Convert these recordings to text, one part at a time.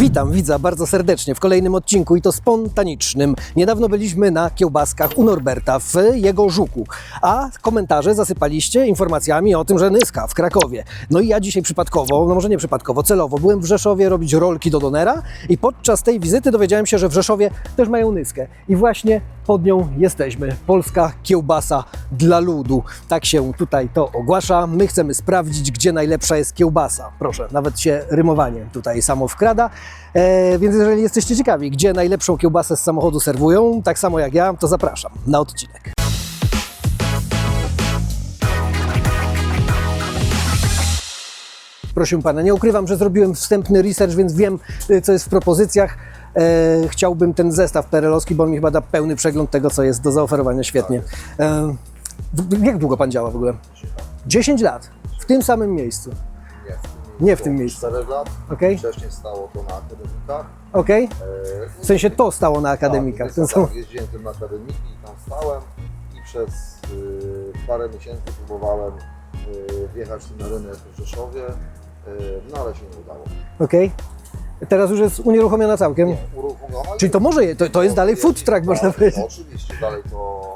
Witam widza bardzo serdecznie w kolejnym odcinku i to spontanicznym. Niedawno byliśmy na kiełbaskach u Norberta w jego żuku, a komentarze zasypaliście informacjami o tym, że Nyska w Krakowie. No i ja dzisiaj przypadkowo, no może nie przypadkowo, celowo, byłem w Rzeszowie robić rolki do Donera i podczas tej wizyty dowiedziałem się, że w Rzeszowie też mają Nyskę. I właśnie pod nią jesteśmy. Polska kiełbasa dla ludu. Tak się tutaj to ogłasza. My chcemy sprawdzić, gdzie najlepsza jest kiełbasa. Proszę, nawet się rymowanie tutaj samo wkrada. E, więc jeżeli jesteście ciekawi, gdzie najlepszą kiełbasę z samochodu serwują, tak samo jak ja, to zapraszam na odcinek. Proszę pana, nie ukrywam, że zrobiłem wstępny research, więc wiem, y, co jest w propozycjach. E, chciałbym ten zestaw perelowski, bo on mi chyba da pełny przegląd tego, co jest do zaoferowania świetnie. E, w- jak długo pan działa w ogóle? 10 lat. W tym samym miejscu. Nie, w tym Nie w tym miejscu. 4 lat. Okej? Wcześniej stało to na akademikach. Okej? E, W sensie to stało na akademikach. Tak, sam... tak, jeździłem tym na akademiki i tam stałem i przez y, parę miesięcy próbowałem y, wjechać tu na rynek w Rzeszowie, y, no ale się nie udało. Okej? Teraz już jest unieruchomiona całkiem. Nie, uruchomiona. Czyli to może, je- to, to jest dalej food truck, tak, można powiedzieć. Oczywiście, dalej to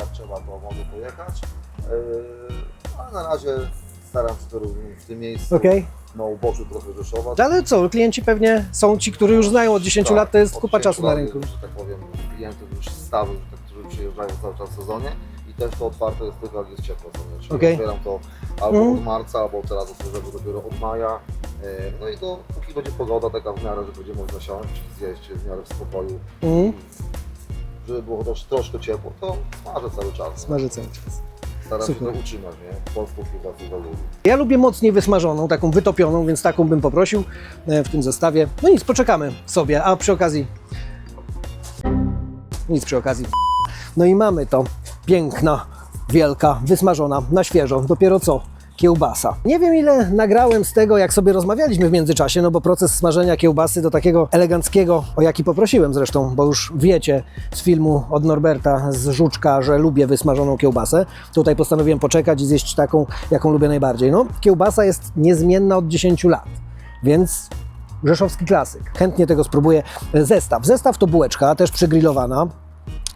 jak trzeba, to mogę pojechać. Ale na razie staram się to robić w tym miejscu. Okej? Na uboczu trochę Rzeszowa. Ale co, klienci pewnie są ci, którzy już znają od 10 Tak, lat, to jest kupa czasu na rynku. Że tak powiem, klientów już stały, że tak, którzy przyjeżdżają cały czas w sezonie też to otwarte jest tylko jak jest ciepło. nie? Czyli Okej. otwieram to albo Mhm. od marca, albo teraz otworzę go dopiero od maja. E, No i to póki będzie pogoda taka w miarę, że będzie można siąść, zjeść w miarę w spokoju, Mhm. żeby było też troszkę ciepło, to smażę cały czas. nie? Smaży cały czas. Staram się Super. to utrzymać, nie? Polską kiełbasę dla ludzi. Ja lubię mocniej wysmażoną, taką wytopioną, więc taką bym poprosił e, w tym zestawie. No nic, poczekamy sobie, a przy okazji... Nic przy okazji. No i mamy to piękna, wielka, wysmażona, na świeżo, dopiero co kiełbasa. Nie wiem ile nagrałem z tego, jak sobie rozmawialiśmy w międzyczasie, no bo proces smażenia kiełbasy do takiego eleganckiego, o jaki poprosiłem zresztą, bo już wiecie z filmu od Norberta z Żuczka, że lubię wysmażoną kiełbasę. Tutaj postanowiłem poczekać i zjeść taką, jaką lubię najbardziej. No, kiełbasa jest niezmienna od 10 lat, więc rzeszowski klasyk. Chętnie tego spróbuję. Zestaw. Zestaw to bułeczka, też przygrillowana.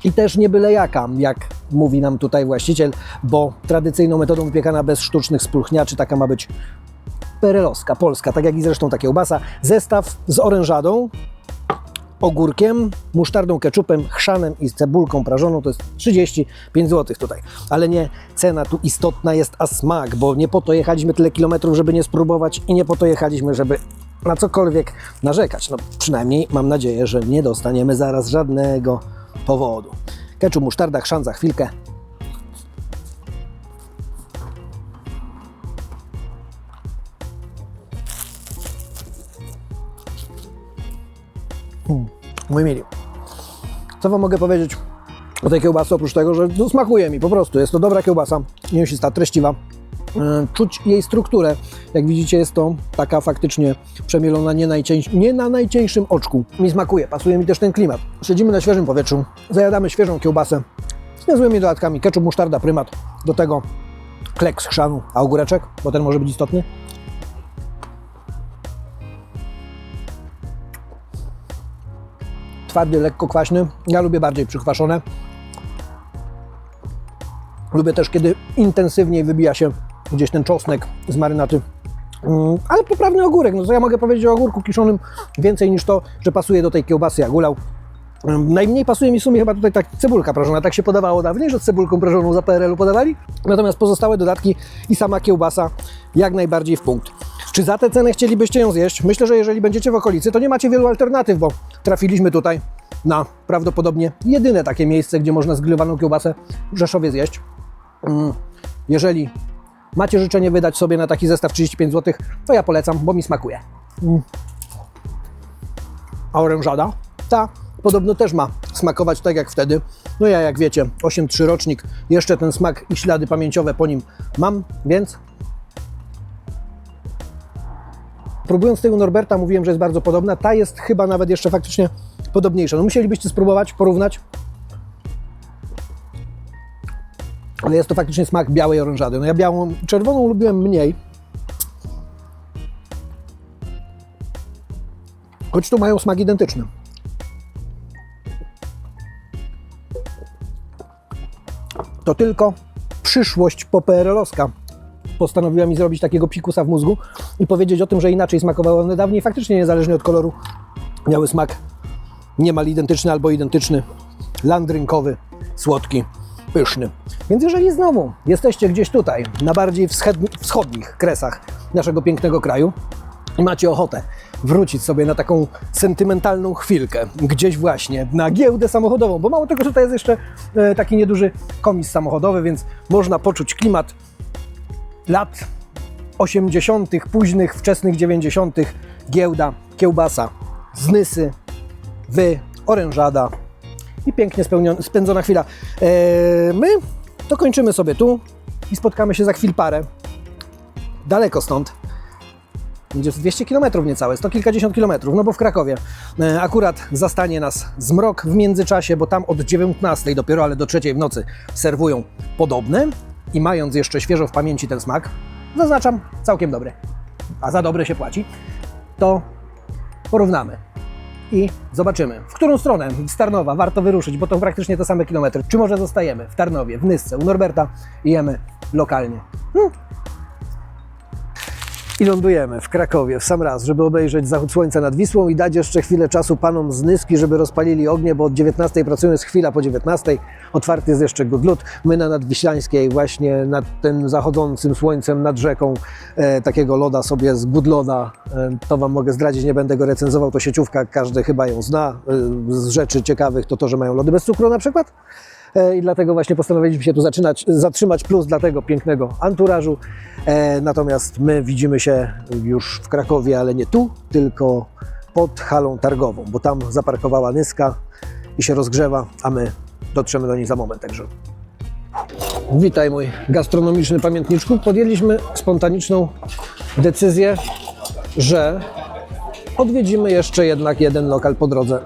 I też nie byle jaka, jak mówi nam tutaj właściciel, bo tradycyjną metodą wypiekana bez sztucznych spulchniaczy, taka ma być perelowska, polska, tak jak i zresztą ta kiełbasa. Zestaw z orężadą, ogórkiem, musztardą, keczupem, chrzanem i cebulką prażoną to jest 35 zł tutaj. Ale nie cena tu istotna jest, a smak, bo nie po to jechaliśmy tyle kilometrów, żeby nie spróbować i nie po to jechaliśmy, żeby na cokolwiek narzekać. No przynajmniej mam nadzieję, że nie dostaniemy zaraz żadnego powodu. Keczup, musztarda, chrzan za chwilkę. Mm, Mój mili. Co Wam mogę powiedzieć o tej kiełbasce, oprócz tego, że no, smakuje mi po prostu. Jest to dobra kiełbasa, mięsista, treściwa. E, Czuć jej strukturę. Jak widzicie, jest to taka faktycznie przemielona nie, nie na najcieńszym oczku. Mi smakuje, pasuje mi też ten klimat. Siedzimy na świeżym powietrzu, zajadamy świeżą kiełbasę z niezłymi dodatkami. Ketchup, musztarda, prymat. Do tego klek z chrzanu, a ogóreczek, bo ten może być istotny. Twardy, lekko kwaśny. Ja lubię bardziej przykwaszone. Lubię też, kiedy intensywniej wybija się gdzieś ten czosnek z marynaty. Mm, ale poprawny ogórek. No co ja mogę powiedzieć o ogórku kiszonym więcej niż to, że pasuje do tej kiełbasy jak ulał. Mm, Najmniej pasuje mi w sumie chyba tutaj tak cebulka prażona. Tak się podawało dawniej, że z cebulką prażoną za PRL-u podawali. Natomiast pozostałe dodatki i sama kiełbasa jak najbardziej w punkt. Czy za tę cenę chcielibyście ją zjeść? Myślę, że jeżeli będziecie w okolicy, to nie macie wielu alternatyw, bo trafiliśmy tutaj na prawdopodobnie jedyne takie miejsce, gdzie można zgrillowaną kiełbasę w Rzeszowie zjeść. Mm, Jeżeli macie życzenie wydać sobie na taki zestaw 35 zł, to ja polecam, bo mi smakuje. Mm. A orężada? Ta podobno też ma smakować tak jak wtedy. No ja jak wiecie, 8-3 rocznik, jeszcze ten smak i ślady pamięciowe po nim mam, więc próbując tego Norberta mówiłem, że jest bardzo podobna. Ta jest chyba nawet jeszcze faktycznie podobniejsza. No musielibyście spróbować, porównać. Ale jest to faktycznie smak białej orężady. No ja białą, czerwoną lubiłem mniej. choć tu mają smak identyczny. To tylko przyszłość poperelowska postanowiła mi zrobić takiego pikusa w mózgu i powiedzieć o tym, że inaczej smakowały one dawniej. Faktycznie niezależnie od koloru miały smak niemal identyczny albo identyczny, landrynkowy, słodki, pyszny. Więc jeżeli znowu jesteście gdzieś tutaj, na bardziej wschodnich kresach naszego pięknego kraju i macie ochotę wrócić sobie na taką sentymentalną chwilkę, gdzieś właśnie na giełdę samochodową, bo mało tego, że tutaj jest jeszcze e, taki nieduży komis samochodowy, więc można poczuć klimat lat 80., późnych, wczesnych 90., giełda, kiełbasa, znysy, wy, orężada i pięknie spędzona chwila. Eee, my to kończymy sobie tu i spotkamy się za chwil parę. Daleko stąd. Będzie 200 km niecałe, sto kilkadziesiąt kilometrów, no bo w Krakowie e, akurat zastanie nas zmrok w międzyczasie, bo tam od 19 dopiero, ale do trzeciej w nocy serwują podobne i mając jeszcze świeżo w pamięci ten smak, zaznaczam, całkiem dobry, a za dobre się płaci, to porównamy i zobaczymy, w którą stronę z Tarnowa warto wyruszyć, bo to praktycznie te same kilometry. Czy może zostajemy w Tarnowie, w Nysce, u Norberta i jemy lokalnie. Hmm. I lądujemy w Krakowie w sam raz, żeby obejrzeć zachód słońca nad Wisłą i dać jeszcze chwilę czasu panom z Nyski, żeby rozpalili ognie, bo od 19 pracują, jest chwila po 19. Otwarty jest jeszcze Gudlut. My na Nadwiślańskiej właśnie nad tym zachodzącym słońcem nad rzeką e, takiego loda sobie z Gudloda, e, to Wam mogę zdradzić, nie będę go recenzował, to sieciówka, każdy chyba ją zna. E, z rzeczy ciekawych to to, że mają lody bez cukru na przykład. E, i dlatego właśnie postanowiliśmy się tu zaczynać, zatrzymać, plus dla tego pięknego anturażu. E, natomiast my widzimy się już w Krakowie, ale nie tu, tylko pod halą targową, bo tam zaparkowała Nyska i się rozgrzewa, a my dotrzemy do niej za moment, także Witaj mój gastronomiczny pamiętniczku. Podjęliśmy spontaniczną decyzję, że odwiedzimy jeszcze jednak jeden lokal po drodze.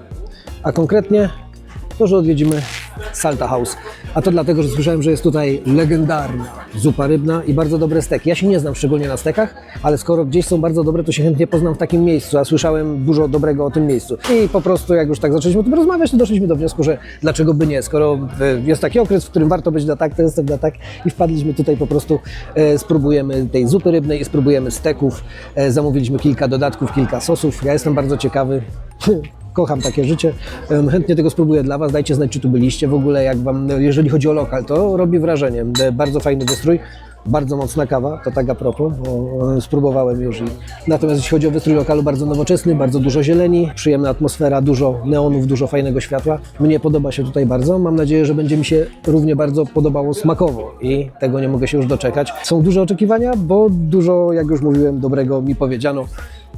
A konkretnie to, że odwiedzimy Salta House. A to dlatego, że słyszałem, że jest tutaj legendarna zupa rybna i bardzo dobre steki. Ja się nie znam szczególnie na stekach, ale skoro gdzieś są bardzo dobre, to się chętnie poznam w takim miejscu, a słyszałem dużo dobrego o tym miejscu. I po prostu jak już tak zaczęliśmy o tym rozmawiać, to doszliśmy do wniosku, że dlaczego by nie, skoro e, jest taki okres, w którym warto być dla tak, to jestem dla tak i wpadliśmy tutaj po prostu, e, spróbujemy tej zupy rybnej, spróbujemy steków, e, zamówiliśmy kilka dodatków, kilka sosów. Ja jestem bardzo ciekawy, kocham takie życie. Chętnie tego spróbuję dla Was. Dajcie znać, czy tu byliście w ogóle, jak Wam, jeżeli chodzi o lokal, to robi wrażenie. E, Bardzo fajny wystrój, bardzo mocna kawa, to tak a propos, bo e, spróbowałem już. I... Natomiast jeśli chodzi o wystrój lokalu, bardzo nowoczesny, bardzo dużo zieleni, przyjemna atmosfera, dużo neonów, dużo fajnego światła. Mnie podoba się tutaj bardzo. Mam nadzieję, że będzie mi się równie bardzo podobało smakowo i tego nie mogę się już doczekać. Są duże oczekiwania, bo dużo, jak już mówiłem, dobrego mi powiedziano.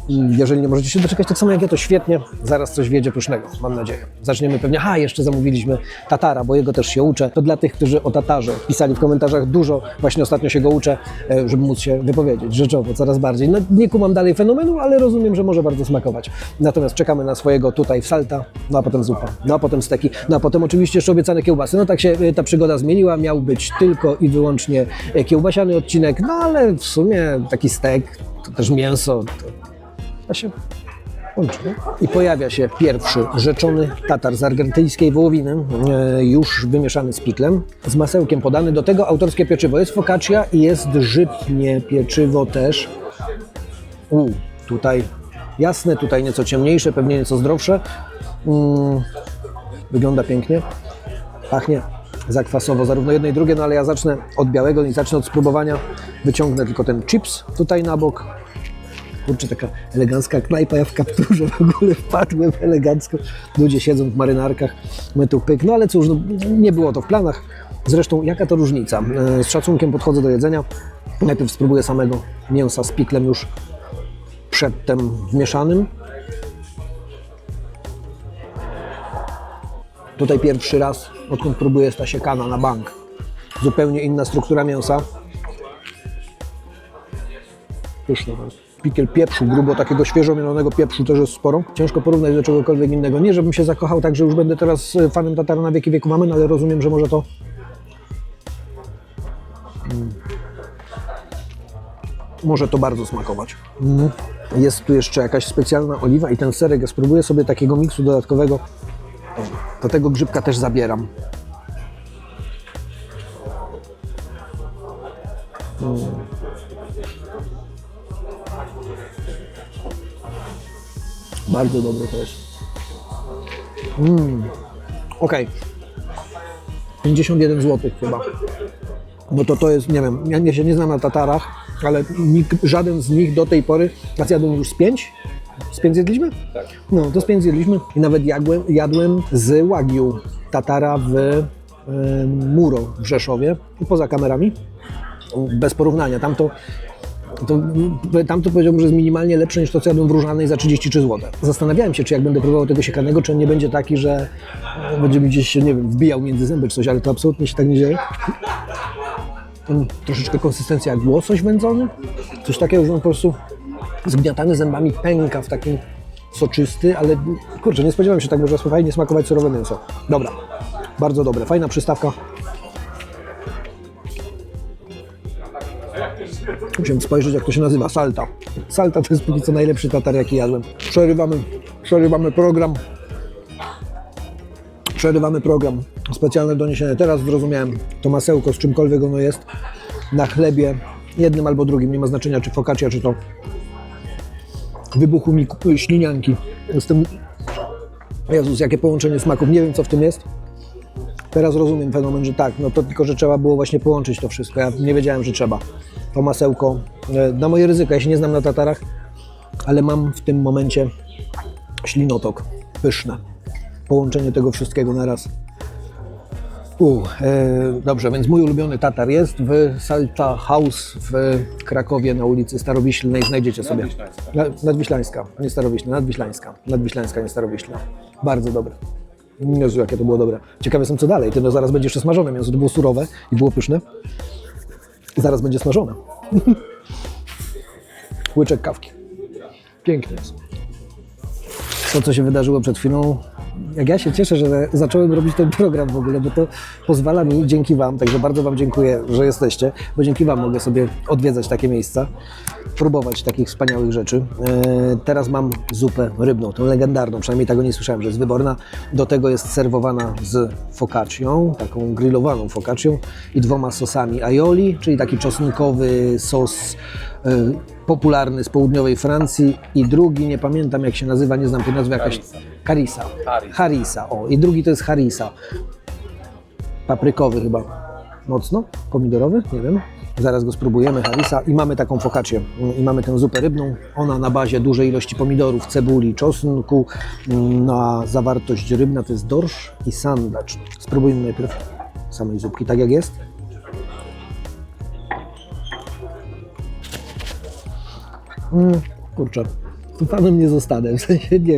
Jeżeli nie możecie się doczekać, tak samo jak ja, to świetnie. Zaraz coś wiedzie pysznego, mam nadzieję. Zaczniemy pewnie, ha, jeszcze zamówiliśmy Tatara, bo jego też się uczę. To dla tych, którzy o Tatarze pisali w komentarzach dużo, właśnie ostatnio się go uczę, e, żeby móc się wypowiedzieć rzeczowo, coraz bardziej. No, nie kumam dalej fenomenu, ale rozumiem, że może bardzo smakować. Natomiast czekamy na swojego tutaj w salta, no a potem zupa, no a potem steki, no a potem oczywiście jeszcze obiecane kiełbasy. No tak się e, ta przygoda zmieniła, miał być tylko i wyłącznie e, kiełbasiany odcinek, no ale w sumie taki stek, to też mięso, to to się? I pojawia się pierwszy rzeczony tatar z argentyńskiej wołowiny, e, już wymieszany z piklem, z masełkiem podany. Do tego autorskie pieczywo. Jest focaccia i jest żytnie pieczywo też. U, tutaj jasne, tutaj nieco ciemniejsze, pewnie nieco zdrowsze. Mm, wygląda pięknie. Pachnie zakwasowo, zarówno jedno i drugie, no ale ja zacznę od białego i zacznę od spróbowania. Wyciągnę tylko ten chips tutaj na bok. Kurczę, taka elegancka knajpa, ja w kapturze w ogóle wpadłem elegancko. Ludzie siedzą w marynarkach, my tu pyk. No ale cóż, no, nie było to w planach. Zresztą jaka to różnica? E, Z szacunkiem podchodzę do jedzenia. Najpierw spróbuję samego mięsa z piklem już przedtem wmieszanym. Tutaj pierwszy raz, odkąd próbuję stasiekana na bank. Zupełnie inna struktura mięsa. Pyszne. jest. Pikiel pieprzu, grubo takiego świeżo mielonego pieprzu też jest sporo. Ciężko porównać do czegokolwiek innego. Nie, żebym się zakochał tak, że już będę teraz e, fanem Tatara na wieki wieku mamy, no ale rozumiem, że może to... Mm. Może to bardzo smakować. Mm. Jest tu jeszcze jakaś specjalna oliwa i ten serek. Ja spróbuję sobie takiego miksu dodatkowego. To tego grzybka też zabieram. Mm. Bardzo dobre to jest. Mm. Okej. 51 zł chyba. No to to jest, nie wiem, ja nie, się nie znam na Tatarach, ale nikt, żaden z nich do tej pory, a zjadłem już z pięć? Z pięć zjedliśmy? Tak. No, to z pięć zjedliśmy i nawet jadłem, jadłem z Łagiu Tatara w y, Muro w Rzeszowie, poza kamerami, bez porównania. Tam to, to, tam to powiedziałbym, że jest minimalnie lepsze niż to, co jadłem w Różanej za 33 zł. Zastanawiałem się, czy jak będę próbował tego siekanego, czy on nie będzie taki, że e, będzie mi gdzieś się, nie wiem, wbijał między zęby czy coś, ale to absolutnie się tak nie dzieje. Mm, troszeczkę konsystencja jak łosoś wędzony. Coś takiego, że on po prostu zgniatany zębami pęka w takim soczysty, ale kurczę, nie spodziewałem się tak może fajnie smakować surowe mięso. Dobra, bardzo dobre, fajna przystawka. Musiałem spojrzeć jak to się nazywa, salta. Salta to jest póki co najlepszy tatar jaki jadłem. Przerywamy, przerywamy program. Przerywamy program. Specjalne doniesienie. Teraz zrozumiałem to masełko z czymkolwiek ono jest na chlebie jednym albo drugim. Nie ma znaczenia czy focaccia, czy to wybuchły mi ślinianki. Jestem... Jezus, jakie połączenie smaków. Nie wiem co w tym jest. Teraz rozumiem fenomen, że tak, no to tylko, że trzeba było właśnie połączyć to wszystko. Ja nie wiedziałem, że trzeba. To masełko, e, na moje ryzyko, ja się nie znam na tatarach, ale mam w tym momencie ślinotok. Pyszne. Połączenie tego wszystkiego na raz. U, e, dobrze, więc mój ulubiony tatar jest w Salta House w Krakowie na ulicy Starowiślnej. Znajdziecie sobie. Na, nadwiślańska, nie Starowiślna, nadwiślańska. Nadwiślańska, nie Starowiślna. Bardzo dobre. Jezu, jakie to było dobre. Ciekawy jestem, co dalej. Ty no zaraz będzie jeszcze smażone mięso. To było surowe i było pyszne. Zaraz będzie smażone. Łyczek kawki. Pięknie jest. To, co się wydarzyło przed chwilą, jak ja się cieszę, że zacząłem robić ten program w ogóle, bo to pozwala mi, dzięki Wam, także bardzo Wam dziękuję, że jesteście, bo dzięki Wam mogę sobie odwiedzać takie miejsca, próbować takich wspaniałych rzeczy. E, teraz mam zupę rybną, tą legendarną, przynajmniej tego nie słyszałem, że jest wyborna. Do tego jest serwowana z focaccią, taką grillowaną focaccią i dwoma sosami aioli, czyli taki czosnkowy sos popularny z południowej Francji i drugi, nie pamiętam jak się nazywa, nie znam tej nazwy, jakaś... Harissa. Harissa, o. I drugi to jest harissa. Paprykowy chyba. Mocno? Pomidorowy? Nie wiem. Zaraz go spróbujemy, harissa. I mamy taką focaccię. I mamy tę zupę rybną. Ona na bazie dużej ilości pomidorów, cebuli, czosnku. Na zawartość rybna to jest dorsz i sandacz. Spróbujmy najpierw samej zupki, tak jak jest. Mm, kurczę, fanem nie zostanę, w sensie nie,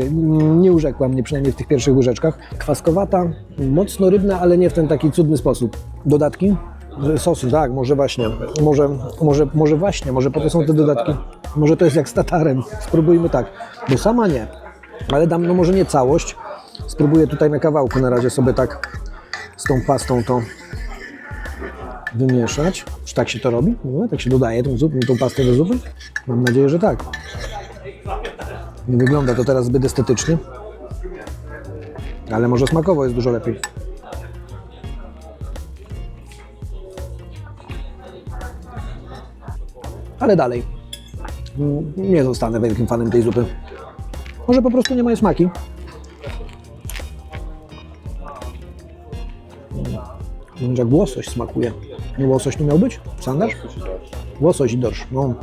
nie urzekła mnie przynajmniej w tych pierwszych łyżeczkach. Kwaskowata, mocno rybna, ale nie w ten taki cudny sposób. Dodatki? Sosy, tak, może właśnie, może, może, może właśnie, może po to są te dodatki. Może to jest jak z tatarem, spróbujmy tak, bo sama nie, ale dam, no może nie całość. Spróbuję tutaj na kawałku na razie sobie tak z tą pastą to wymieszać. Czy tak się to robi? No, tak się dodaje tą, zupę, tą pastę do zupy? Mam nadzieję, że tak. Nie wygląda to teraz zbyt estetycznie. Ale może smakowo jest dużo lepiej. Ale dalej. Mm, Nie zostanę wielkim fanem tej zupy. Może po prostu nie moje smaki. Jak łosoś smakuje. Nie łosoś nie miał być? Sandaż? Łosoś i dorsz. No.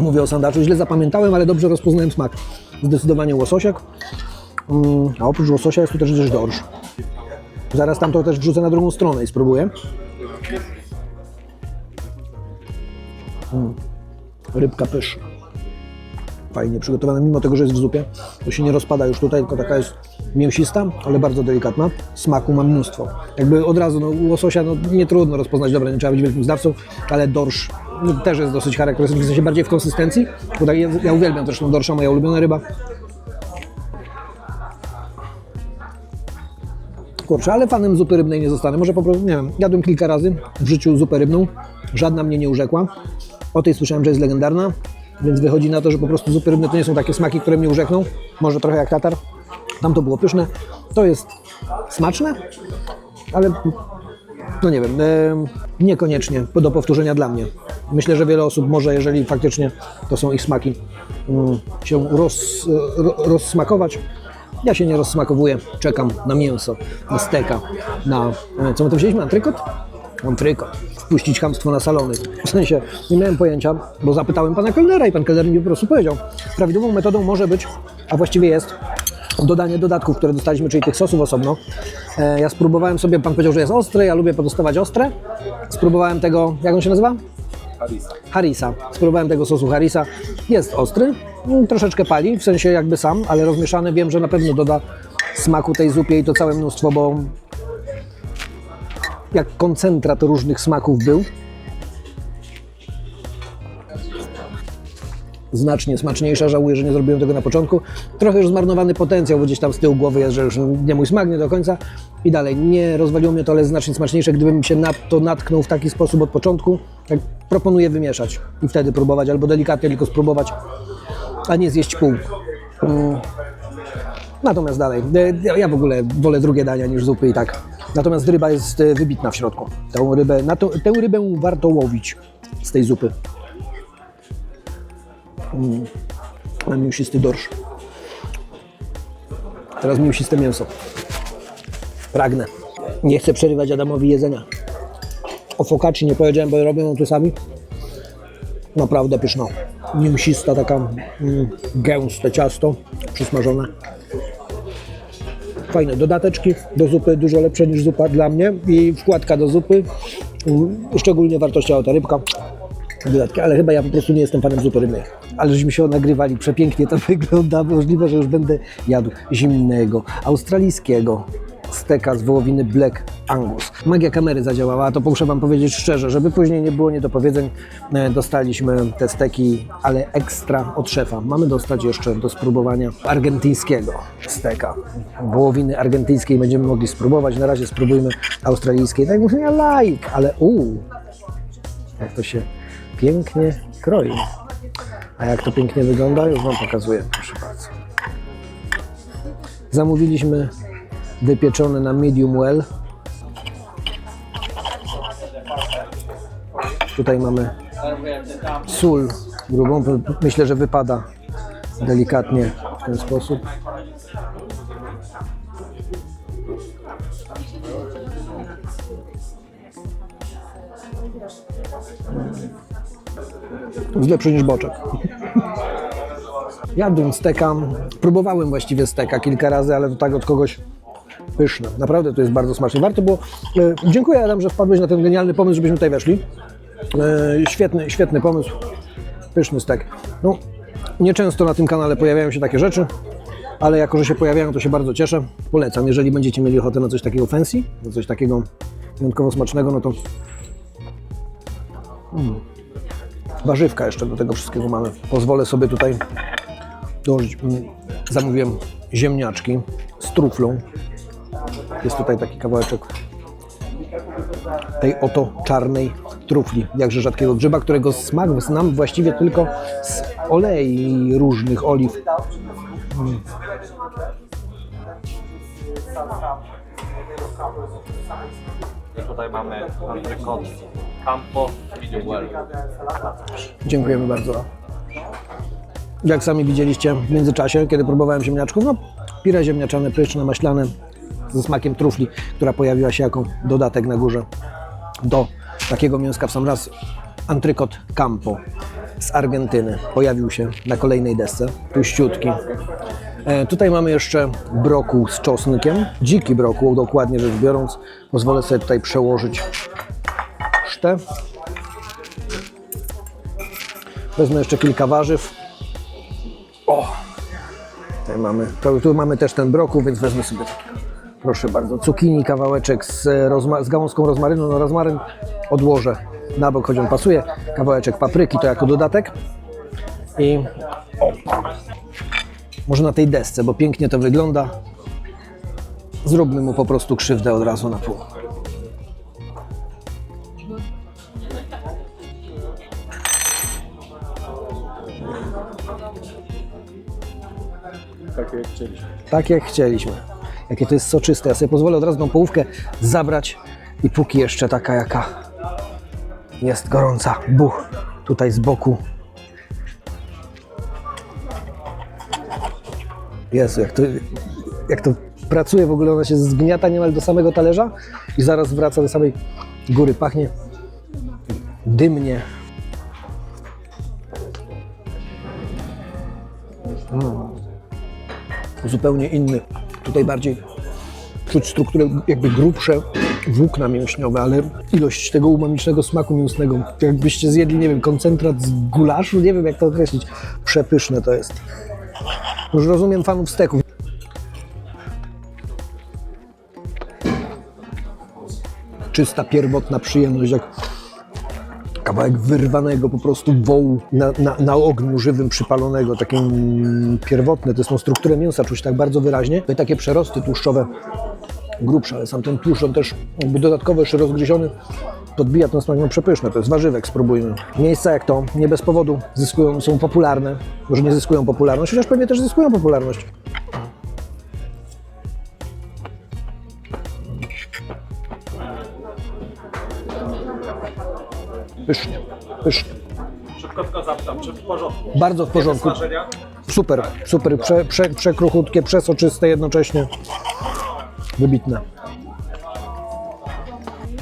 Mówię o sandaczu, źle zapamiętałem, ale dobrze rozpoznałem smak. Zdecydowanie łososiak. Mm, a oprócz łososia jest tu też też dorsz. Zaraz tam to też wrzucę na drugą stronę i spróbuję. Mm. Rybka pyszna. Fajnie przygotowana, mimo tego, że jest w zupie. To się nie rozpada już tutaj, tylko taka jest mięsista, ale bardzo delikatna. Smaku ma mnóstwo. Jakby od razu, no, łososia no, nie trudno rozpoznać, dobra, nie trzeba być wielkim znawcą, ale dorsz no, też jest dosyć charakterystyczny, w sensie bardziej w konsystencji, bo tak, ja, ja uwielbiam zresztą dorsza, moja ulubiona ryba. Kurczę, ale fanem zupy rybnej nie zostanę. Może po prostu, nie wiem, jadłem kilka razy w życiu zupę rybną, żadna mnie nie urzekła. O tej słyszałem, że jest legendarna. Więc wychodzi na to, że po prostu zupy rybne to nie są takie smaki, które mnie urzekną. Może trochę jak tatar. Tam to było pyszne. To jest smaczne, ale no nie wiem, em, niekoniecznie do powtórzenia dla mnie. Myślę, że wiele osób może, jeżeli faktycznie to są ich smaki, mm, się roz, ro, rozsmakować. Ja się nie rozsmakowuję, czekam na mięso, na steka, na, e, co my to wzięliśmy, antrykot? Antrykot. Wpuścić chamstwo na salony. W sensie, nie miałem pojęcia, bo zapytałem pana kelnera i pan kelner mi po prostu powiedział. Prawidłową metodą może być, a właściwie jest, dodanie dodatków, które dostaliśmy, czyli tych sosów osobno. E, ja spróbowałem sobie, pan powiedział, że jest ostry, ja lubię podostawać ostre. Spróbowałem tego, jak on się nazywa? Harisa. Harisa. Spróbowałem tego sosu Harisa. Jest ostry, mm, troszeczkę pali, w sensie jakby sam, ale rozmieszany wiem, że na pewno doda smaku tej zupie i to całe mnóstwo, bo jak koncentrat różnych smaków był. Znacznie smaczniejsza, żałuję, że nie zrobiłem tego na początku. Trochę już zmarnowany potencjał, bo gdzieś tam z tyłu głowy jest, że już nie mój smak, nie do końca. I dalej, nie rozwaliło mnie to, ale znacznie smaczniejsze, gdybym się na to natknął w taki sposób od początku. Tak proponuję wymieszać i wtedy próbować, albo delikatnie tylko spróbować, a nie zjeść pół. Mm. Natomiast dalej, e, ja w ogóle wolę drugie dania niż zupy i tak. Natomiast ryba jest e, wybitna w środku. Tę rybę, na to, tę rybę warto łowić z tej zupy. Mm. Mięsisty dorsz. Teraz mięsiste mięso. Pragnę. Nie chcę przerywać Adamowi jedzenia. O focacci nie powiedziałem, bo robią tu sami. Naprawdę pyszna. Mięsista, taka mm, gęste ciasto, przysmażone. Fajne dodateczki do zupy, dużo lepsze niż zupa dla mnie i wkładka do zupy. Szczególnie wartościowa ta rybka. Dodatki, ale chyba ja po prostu nie jestem fanem zupy rybnej. Ale żeśmy się nagrywali, przepięknie to wygląda. Możliwe, że już będę jadł zimnego, australijskiego steka z wołowiny Black Angus. Magia kamery zadziałała, a to muszę Wam powiedzieć szczerze, żeby później nie było niedopowiedzeń, e, dostaliśmy te steki, ale ekstra od szefa. Mamy dostać jeszcze do spróbowania argentyńskiego steka. Wołowiny argentyńskiej będziemy mogli spróbować. Na razie spróbujmy australijskiej. Tak mówię, ja like, ale uuu, jak to się pięknie kroi. A jak to pięknie wygląda, już Wam pokazuję, proszę bardzo. Zamówiliśmy wypieczone na medium well. Tutaj mamy sól grubą. Myślę, że wypada delikatnie w ten sposób. Jest lepszy niż boczek. Jadłem steka, próbowałem właściwie steka kilka razy, ale to tak od kogoś pyszne. Naprawdę to jest bardzo smaczne. Warto było. E, dziękuję Adam, że wpadłeś na ten genialny pomysł, żebyśmy tutaj weszli. E, świetny, świetny pomysł. Pyszny stek. No, nieczęsto na tym kanale pojawiają się takie rzeczy, ale jako, że się pojawiają, to się bardzo cieszę. Polecam, jeżeli będziecie mieli ochotę na coś takiego fancy, na coś takiego wyjątkowo smacznego, no to mm. warzywka jeszcze do tego wszystkiego mamy. Pozwolę sobie tutaj dołożyć. mm, Zamówiłem ziemniaczki z truflą. Jest tutaj taki kawałeczek tej oto czarnej trufli, jakże rzadkiego grzyba, którego smak znam właściwie tylko z olei różnych oliw. I tutaj mamy antrykot Campo Medium Well. Dziękujemy bardzo. Jak sami widzieliście w międzyczasie, kiedy próbowałem ziemniaczków, no pire ziemniaczane, pyszne, maślane, ze smakiem trufli, która pojawiła się jako dodatek na górze do takiego mięska w sam raz. Antrykot Campo z Argentyny pojawił się na kolejnej desce, tuściutki. E, tutaj mamy jeszcze brokuł z czosnkiem, dziki brokuł dokładnie rzecz biorąc. Pozwolę sobie tutaj przełożyć sztę. Wezmę jeszcze kilka warzyw. O! Tutaj mamy, tu mamy też ten brokuł, więc wezmę sobie. Proszę bardzo, cukinii, kawałeczek z, e, z gałązką rozmarynu. No rozmaryn odłożę na bok, choć on pasuje. Kawałeczek papryki to jako dodatek. I o, może na tej desce, bo pięknie to wygląda. Zróbmy mu po prostu krzywdę od razu na pół. Tak jak chcieliśmy. Tak jak chcieliśmy. Jakie to jest soczyste. Ja sobie pozwolę od razu tą połówkę zabrać i póki jeszcze taka jaka jest gorąca. Buch tutaj z boku. Jezu, jak to, jak to pracuje w ogóle, ona się zgniata niemal do samego talerza i zaraz wraca do samej góry. Pachnie dymnie. zupełnie inny. Tutaj bardziej czuć strukturę jakby grubsze włókna mięśniowe, ale ilość tego umamicznego smaku mięsnego, jakbyście zjedli, nie wiem, koncentrat z gulaszu, nie wiem jak to określić. Przepyszne to jest. Już rozumiem fanów steków. Czysta, pierwotna przyjemność, jak kawałek wyrwanego po prostu wołu na, na, na ogniu żywym przypalonego, takie mm, pierwotne, to jest tą strukturę mięsa czuć tak bardzo wyraźnie. Tutaj takie przerosty tłuszczowe grubsze, ale sam ten tłuszcz, on też jakby dodatkowo jeszcze rozgryziony podbija ten smak, no przepyszne, to jest warzywek, spróbujmy. Miejsca jak to, nie bez powodu zyskują, są popularne, może nie zyskują popularność, chociaż pewnie też zyskują popularność. Pysznie, pysznie. Szybko tylko zapytam, czy w porządku? Bardzo w porządku. Smażenia? Super, super, prze, prze, przekruchutkie, przesoczyste jednocześnie. Wybitne.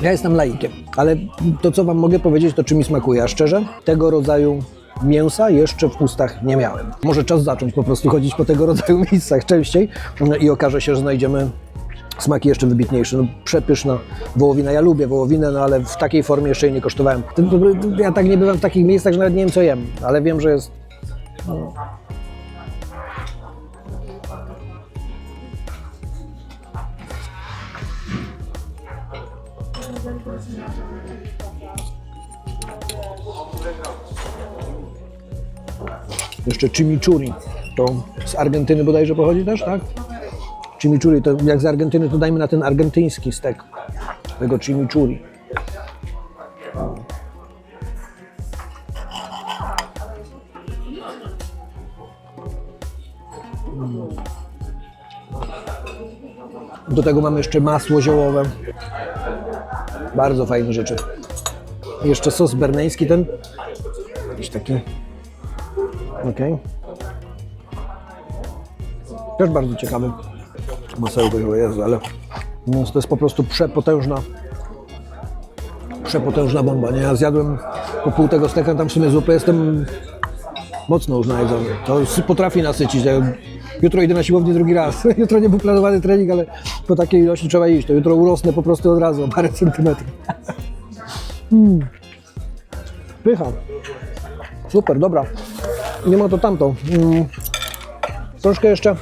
Ja jestem laikiem, ale to co Wam mogę powiedzieć, to czy mi smakuje, a szczerze, tego rodzaju mięsa jeszcze w ustach nie miałem. Może czas zacząć po prostu chodzić po tego rodzaju miejscach częściej i okaże się, że znajdziemy smaki jeszcze wybitniejsze. No, przepyszna wołowina. Ja lubię wołowinę, no ale w takiej formie jeszcze jej nie kosztowałem. To- to- Ja tak nie bywam w takich miejscach, że nawet nie wiem co jem, ale wiem, że jest Jeszcze chimichurri. To z Argentyny bodajże pochodzi też, tak? Chimichurri, to jak z Argentyny, to dajmy na ten argentyński stek. Tego chimichurri. Do tego mamy jeszcze masło ziołowe. Bardzo fajne rzeczy. Jeszcze sos berneński ten. Jakiś taki Okej. Też bardzo ciekawy. Chyba jest, ale no, to jest po prostu przepotężna przepotężna bomba, nie? Ja zjadłem po pół tego steka, tam w sumie zupy, jestem mocno już. To potrafi nasycić. Jutro idę na siłownię drugi raz. Jutro nie był planowany trening, ale po takiej ilości trzeba iść. To jutro urosnę po prostu od razu o parę centymetrów. Mm. Pycha. Super, dobra. Nie ma to tamto. Mm. Troszkę jeszcze,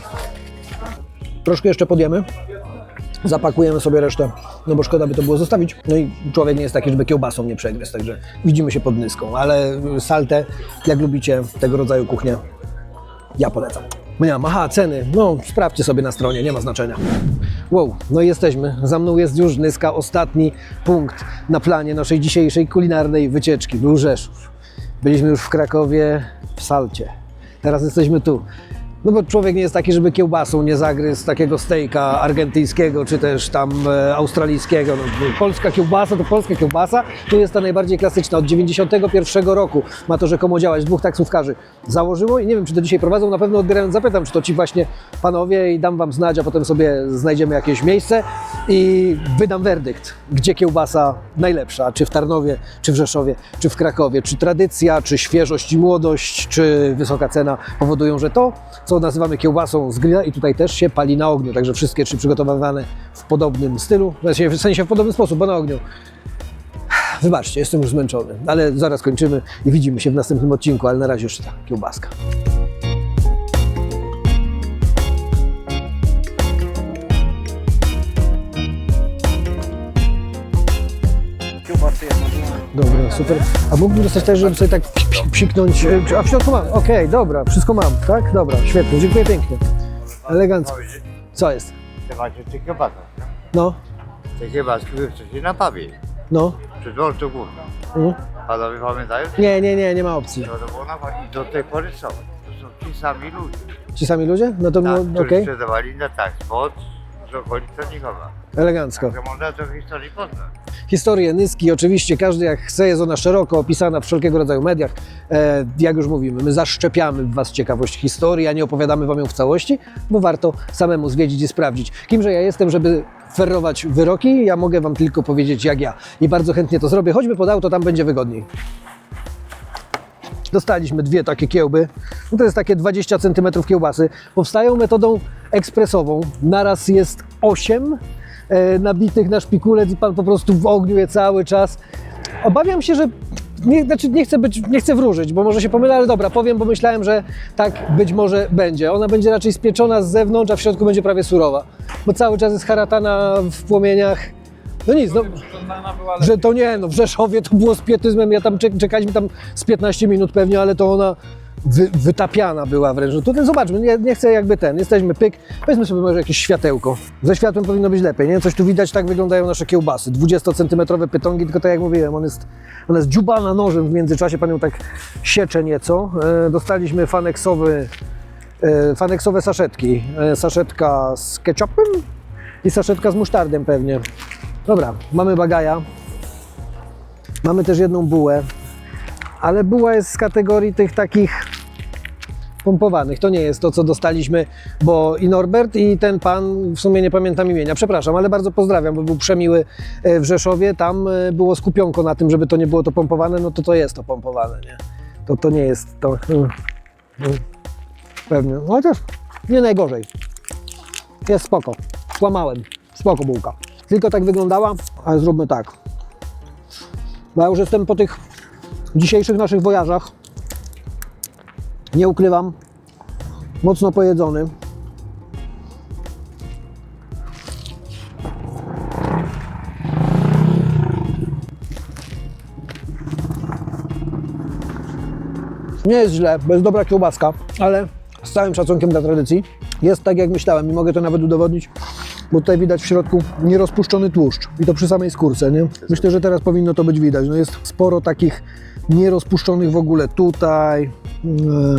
troszkę jeszcze podjemy. Zapakujemy sobie resztę, no bo szkoda by to było zostawić. No i człowiek nie jest taki, żeby kiełbasą nie przegryzł, także widzimy się pod nyską. Ale saltę, jak lubicie tego rodzaju kuchnię, ja polecam. No nie mam, aha, ceny, no sprawdźcie sobie na stronie, nie ma znaczenia. Wow, no i jesteśmy. Za mną jest już Nyska, ostatni punkt na planie naszej dzisiejszej kulinarnej wycieczki. Był Rzeszów. Byliśmy już w Krakowie, w Salcie. Teraz jesteśmy tu. No bo człowiek nie jest taki, żeby kiełbasą nie zagryzł takiego stejka argentyńskiego, czy też tam e, australijskiego. No, polska kiełbasa to polska kiełbasa. Tu jest ta najbardziej klasyczna. Od 91 roku ma to rzekomo działać. Dwóch taksówkarzy założyło i nie wiem, czy to dzisiaj prowadzą. Na pewno odbierając zapytam, czy to ci właśnie panowie i dam wam znać, a potem sobie znajdziemy jakieś miejsce i wydam werdykt, gdzie kiełbasa najlepsza, czy w Tarnowie, czy w Rzeszowie, czy w Krakowie, czy tradycja, czy świeżość i młodość, czy wysoka cena powodują, że to, co nazywamy kiełbasą z grilla i tutaj też się pali na ogniu, także wszystkie trzy przygotowywane w podobnym stylu, sensie- w sensie w podobny sposób, bo na ogniu. Wybaczcie, jestem już zmęczony, ale zaraz kończymy i widzimy się w następnym odcinku, ale na razie jeszcze ta kiełbaska. Dobra, super. A mógłbym dostać też, żeby sobie tak psi- psi- psiknąć. e, A w środku mam. Okej, dobra, wszystko mam, tak? Dobra, świetnie, dziękuję pięknie. Elegancko. Co jest? Chyba się ty kiełbasa. No, Te wy wcześniej na pubie. no. Przy dworcu głównym. Mhm. Panowie pamiętają? Nie, nie, nie, nie ma opcji. No to było na i do tej pory są. To są ci sami ludzie. Ci sami ludzie? No to Tak, było którzy okej, sprzedawali na tak, spod z okolic Czernikowa. Elegancko. Także można to historii poznać. Historię Nyski oczywiście każdy jak chce, jest ona szeroko opisana w wszelkiego rodzaju mediach. E, jak już mówimy, my zaszczepiamy w Was ciekawość historii, a nie opowiadamy Wam ją w całości, bo warto samemu zwiedzić i sprawdzić. Kimże ja jestem, żeby ferrować wyroki, ja mogę Wam tylko powiedzieć jak ja. I bardzo chętnie to zrobię, choćby pod auto, tam będzie wygodniej. Dostaliśmy dwie takie kiełby. No to jest takie 20 cm kiełbasy. Powstają metodą ekspresową. Naraz jest 8 e, nabitych na szpikulec i pan po prostu w ogniu je cały czas. Obawiam się, że nie, znaczy nie, chcę być, nie chcę wróżyć, bo może się pomylę, ale dobra, powiem, bo myślałem, że tak być może będzie. Ona będzie raczej spieczona z zewnątrz, a w środku będzie prawie surowa, bo cały czas jest haratana w płomieniach. No nic, no, że to nie, no w Rzeszowie to było z pietyzmem, ja tam czek- czekaliśmy tam z 15 minut pewnie, ale to ona wy, wytapiana była wręcz. No tutaj zobaczmy, nie, nie chcę jakby ten, jesteśmy pyk, weźmy sobie może jakieś światełko. Ze światłem powinno być lepiej, nie? Coś tu widać, tak wyglądają nasze kiełbasy. 20-centymetrowe pytongi, tylko tak jak mówiłem, on jest, ona jest dziubana nożem w międzyczasie, pan ją tak siecze nieco. E, dostaliśmy faneksowy, e, faneksowe saszetki. E, saszetka z ketchupem i saszetka z musztardem pewnie. Dobra, mamy bagaja. Mamy też jedną bułę, ale buła jest z kategorii tych takich pompowanych. To nie jest to, co dostaliśmy, bo i Norbert, i ten pan, w sumie nie pamiętam imienia, przepraszam, ale bardzo pozdrawiam, bo był przemiły e, w Rzeszowie. Tam e, było skupionko na tym, żeby to nie było to pompowane, no to to jest to pompowane, nie? To to nie jest to. mm, mm, Pewnie. Chociaż nie najgorzej. Jest spoko. Kłamałem. Spoko bułka. Tylko tak wyglądała, ale zróbmy tak. Bo ja już jestem po tych dzisiejszych naszych wojażach. Nie ukrywam. Mocno pojedzony. Nie jest źle, bo jest dobra kiełbaska, ale z całym szacunkiem dla tradycji jest tak jak myślałem i mogę to nawet udowodnić, bo tutaj widać w środku nierozpuszczony tłuszcz i to przy samej skórce, nie? Myślę, że teraz powinno to być widać. No jest sporo takich nierozpuszczonych w ogóle tutaj.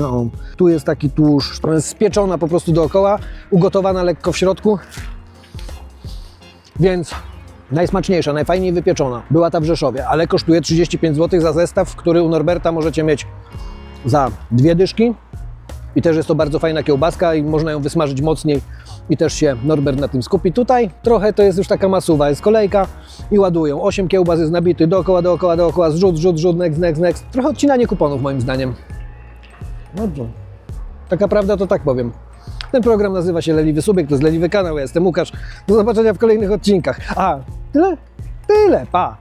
O, tu jest taki tłuszcz, spieczona po prostu dookoła, ugotowana lekko w środku. Więc najsmaczniejsza, najfajniej wypieczona była ta w Rzeszowie, ale kosztuje 35 zł za zestaw, który u Norberta możecie mieć za dwie dyszki. I też jest to bardzo fajna kiełbaska i można ją wysmażyć mocniej i też się Norbert na tym skupi. Tutaj trochę to jest już taka masuwa, jest kolejka i ładują. 8 kiełbas jest nabity dookoła, dookoła, dookoła, zrzut, zrzut, zrzut, next, next, next. Trochę odcinanie kuponów moim zdaniem. Dobrze. Taka prawda to tak powiem. Ten program nazywa się Leliwy Subiek, to jest Leliwy Kanał, ja jestem Łukasz. Do zobaczenia w kolejnych odcinkach. A, tyle? Tyle, pa!